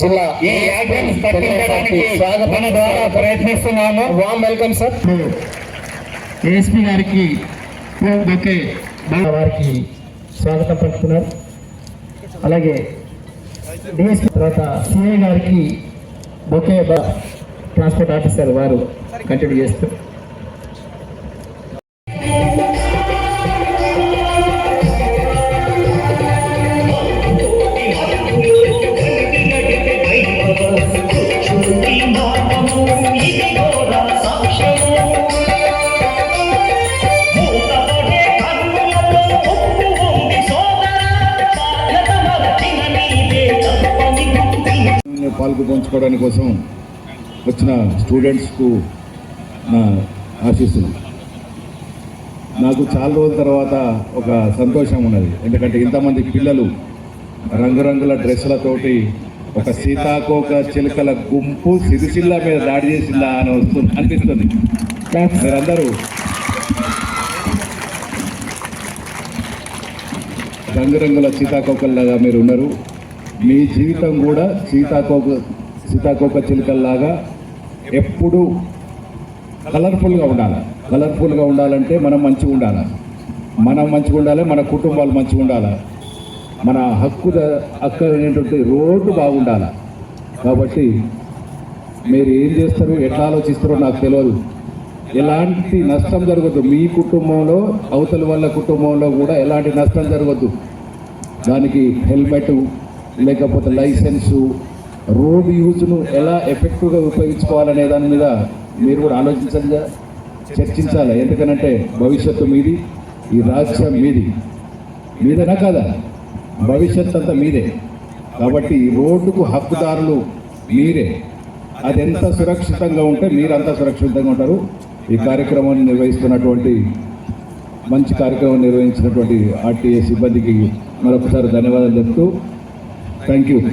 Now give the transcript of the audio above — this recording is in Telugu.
జిల్లా స్వాగతం ద్వారా ప్రయత్నిస్తున్నాము. వామ్ వెల్కమ్ సార్ ఏఎస్పీ గారికి వారికి స్వాగతం పలుకుతున్నారు అలాగే డిఎస్పీ తర్వాత సిఐ గారికి బొకే ట్రాన్స్పోర్ట్ ఆఫీసర్ వారు కంటిన్యూ చేస్తూ పాల్గొ పంచుకోవడానికి కోసం వచ్చిన స్టూడెంట్స్కు నా ఆశిస్తున్నాను నాకు చాలా రోజుల తర్వాత ఒక సంతోషం ఉన్నది. ఎందుకంటే ఇంతమంది పిల్లలు రంగురంగుల డ్రెస్సులతోటి ఒక సీతాకోక చిలుకల గుంపు సిరిసిల్ల మీద దాడి చేసిందా అని వస్తుంది అనిపిస్తుంది. మీరందరూ రంగురంగుల సీతాకోకల్లాగా మీరు ఉన్నారు. మీ జీవితం కూడా సీతాకోక సీతాకోక చిలుకల్లాగా ఎప్పుడు కలర్ఫుల్గా ఉండాలి. కలర్ఫుల్గా ఉండాలంటే మనం మంచిగా ఉండాలి. మనం మంచిగా ఉండాలి మన కుటుంబాలు మంచిగా ఉండాలి. మన హక్కు హక్కు అనేటువంటి రోడ్డు బాగుండాలి. కాబట్టి మీరు ఏం చేస్తారు ఎట్లా ఆలోచిస్తారో నాకు తెలియదు ఎలాంటి నష్టం జరగదు మీ కుటుంబంలో అవతల వాళ్ళ కుటుంబంలో కూడా ఎలాంటి నష్టం జరగద్దు. దానికి హెల్మెట్ లేకపోతే లైసెన్సు రోడ్ యూజ్ను ఎలా ఎఫెక్టివ్గా ఉపయోగించుకోవాలనే దాని మీద మీరు కూడా ఆలోచించాలిగా చర్చించాలి. ఎందుకనంటే భవిష్యత్తు మీది ఈ రాజ్యం మీది. మీదేనా కదా? భవిష్యత్ అంతా మీదే. కాబట్టి రోడ్డుకు హక్కుదారులు మీరే. అది ఎంత సురక్షితంగా ఉంటే మీరంతా సురక్షితంగా ఉంటారు. ఈ కార్యక్రమాన్ని నిర్వహిస్తున్నటువంటి మంచి కార్యక్రమం నిర్వహించినటువంటి ఆర్టీఏ సిబ్బందికి మరొకసారి ధన్యవాదాలు చెప్తూ Thank you.